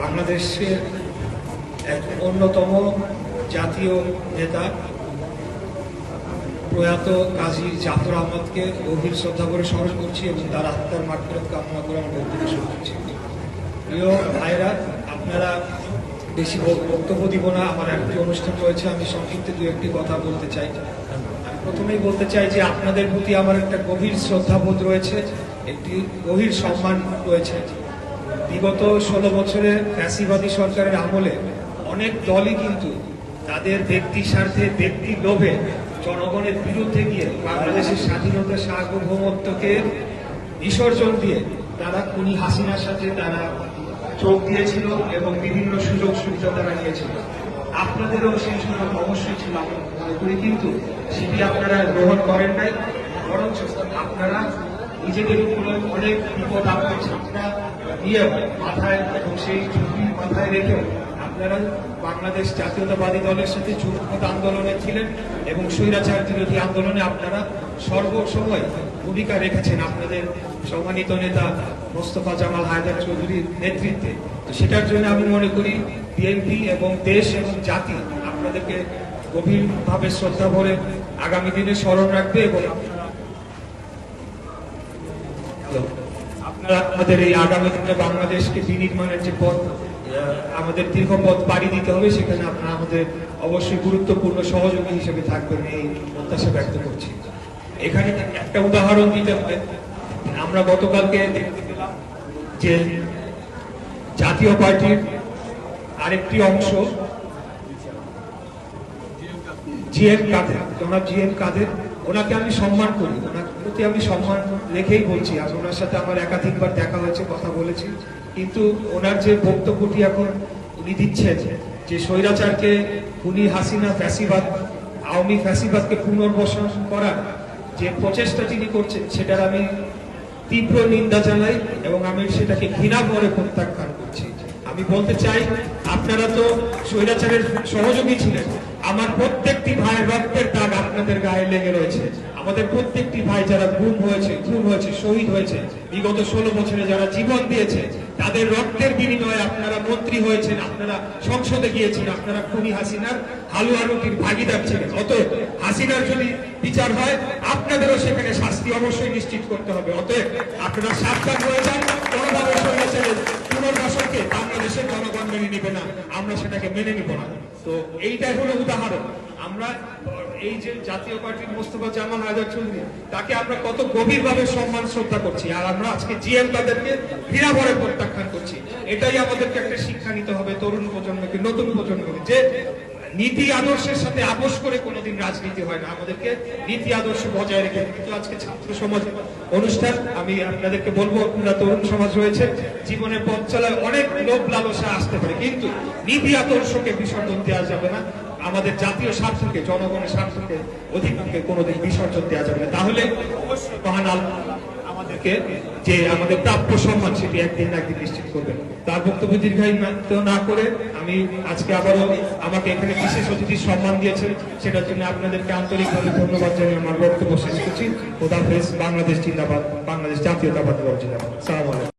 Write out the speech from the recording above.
বাংলাদেশের এক অন্যতম জাতীয় নেতা। প্রয়াত কাজী জাফর আহমদকে গভীর শ্রদ্ধা করে স্মরণ করছি এবং তার আত্মার মাত্রাত কামনা করে আমার বক্তব্য শুরু করছি। প্রিয় ভাইরা আপনারা বেশি বক্তব্য দিব না, আমার একটি অনুষ্ঠান রয়েছে, আমি সংক্ষিপ্ত দু একটি কথা বলতে চাই। আমি প্রথমেই বলতে চাই যে আপনাদের প্রতি আমার একটা গভীর শ্রদ্ধাবোধ রয়েছে, একটি গভীর সম্মান রয়েছে। বিগত ষোলো বছরে ফ্যাসিবাদী সরকারের আমলে অনেক দলই কিন্তু তাদের ব্যক্তি স্বার্থে, ব্যক্তি লোভে জনগণের বিরুদ্ধে গিয়ে বাংলাদেশের স্বাধীনতা সার্বভৌমত্বকে বিসর্জন দিয়ে তারা খুনি হাসিনার সাথে তারা যোগ দিয়েছিল এবং বিভিন্ন সুযোগ সুবিধা তারা নিয়েছিল। আপনাদেরও সেই সুযোগ অবশ্যই ছিল মনে করি, কিন্তু সেটি আপনারা গ্রহণ করেন নাই, বরঞ্চ আপনারা নিজেদের উপরে অনেক বিপদ আপদ ছাত্রা নিয়ে মাথায় এবং সেই ঝুঁকি মাথায় রেখেও আপনারা বাংলাদেশ জাতীয়তাবাদী দলের সাথে যুগপথ আন্দোলনে ছিলেন এবং স্বৈরাচার বিরোধী আন্দোলনে আপনারা সর্বসময় ভূমিকা রেখেছেন আপনাদের সম্মানিত নেতা মোস্তফা জামাল হায়দার চৌধুরীর নেতৃত্বে। তো সেটার জন্য আমি মনে করি বিএনপি এবং দেশ এবং জাতি আপনাদেরকে গভীরভাবে শ্রদ্ধা ভরে আগামী দিনে স্মরণ রাখবে এবং আপনারা আমাদের এই আগামী দিনে বাংলাদেশকে বিনির্মাণের যে পথ আমাদের দীর্ঘ পথ পাড়ি দিতে হবে, সেখানে আপনারা আমাদের অবশ্যই গুরুত্বপূর্ণ সহযোগী হিসেবে থাকবেন এই প্রত্যাশা ব্যক্ত করছি। এখানে একটা উদাহরণ দিতে হয়। আমরা গতকালকে দেখতে পেলাম যে জাতীয় পার্টির আরেকটি অংশ জিএম কাদের, জনাব জিএম কাদের ওনাকে আমি সম্মান করি। ওনার প্রতি আমি সম্মান রেখেই বলছি। আর ওনার সাথে আমার একাধিকবার দেখা হয়েছে, কথা বলেছি। কিন্তু ওনার যে বক্তব্যটি এখন উনি দিচ্ছেন, যে স্বৈরাচারকে উনি হাসিনা ফ্যাসিবাদ, আওয়ামী ফ্যাসিবাদকে পুনর্বসন করার যে প্রচেষ্টা যিনি করছেন, সেটার আমি তীব্র নিন্দা জানাই এবং আমি সেটাকে ঘৃণা করে প্রত্যাখ্যান করছি। আমি বলতে চাই, আপনারা তো স্বৈরাচারের সহযোগী ছিলেন। আমার প্রত্যেকটি ভাইয়ের রক্তের গায়ে লেগে রয়েছে। আমাদের প্রত্যেকটি ভাই যারা গুম হয়েছে, খুন হয়েছে, শহীদ হয়েছে, বিগত ষোলো বছরে যারা জীবন দিয়েছে, তাদের রক্তের বিনিময়ে আপনারা মন্ত্রী হয়েছেন, আপনারা সংসদে গিয়েছেন, আপনারা খুনি হাসিনার হালুয়া রুটির ভাগিদার ছিলেন। অতএব হাসিনার যদি বিচার হয়, আপনাদেরও সেখানে শাস্তি অবশ্যই নিশ্চিত করতে হবে। অতএব আপনারা সাবধান হয়ে যান কোনোভাবে পুনর্বাসনকে বাংলাদেশের জনগণ মেনে নিবে না। আমরা সেটাকে মেনে নিব না। তো এইটাই হলো উদাহরণ। আমরা, এই যে জাতীয় পার্টির মোস্তফা জামাল হায়দার চৌধুরী, তাকে আমরা কত গভীরভাবে সম্মান, শ্রদ্ধা করছি। আর আমরা আজকে জিএম তাদেরকে ঘৃণা ভরে প্রত্যাখ্যান করছি। এটাই আমাদেরকে একটা শিক্ষা নিতে হবে তরুণ প্রজন্মকে, নতুন প্রজন্মকে, যে নীতি আদর্শের সাথে আপোষ করে কোনোদিন রাজনীতি হয় না। আমাদেরকে নীতি আদর্শ বজায় রেখে কিন্তু আজকে ছাত্র সমাজ অনুষ্ঠান, আমি আপনাদেরকে বলব, আপনারা তরুণ সমাজ রয়েছে জীবনের পথ চলায় অনেক লোভ লালসা আসতে পারে। কিন্তু নীতি আদর্শকে বিসর্জন দেওয়া যাবে না। আমাদের জাতীয় স্বার্থকে, জনগণের স্বার্থকে অধিকারকে কোনোদিন বিসর্জন দেওয়া যাবে না। তাহলে মহান আমাদেরকে যে আমাদের প্রাপ্য সম্মান সেটি একদিন একদিন নিশ্চিত করবেন। তার বক্তব্য দীর্ঘায়িত না করে আমি আজকে আবারও আমাকে এখানে বিশেষ অতিথি সম্মান দিয়েছেন। সেটার জন্য আপনাদেরকে আন্তরিকভাবে ধন্যবাদ জানিয়ে আমার বক্তব্য শেষ করছি। খোদাফেজ বাংলাদেশ জিন্দাবাদ, বাংলাদেশ জাতীয়তাবাদ জিন্দাবাদ। সালাম আলাইকুম।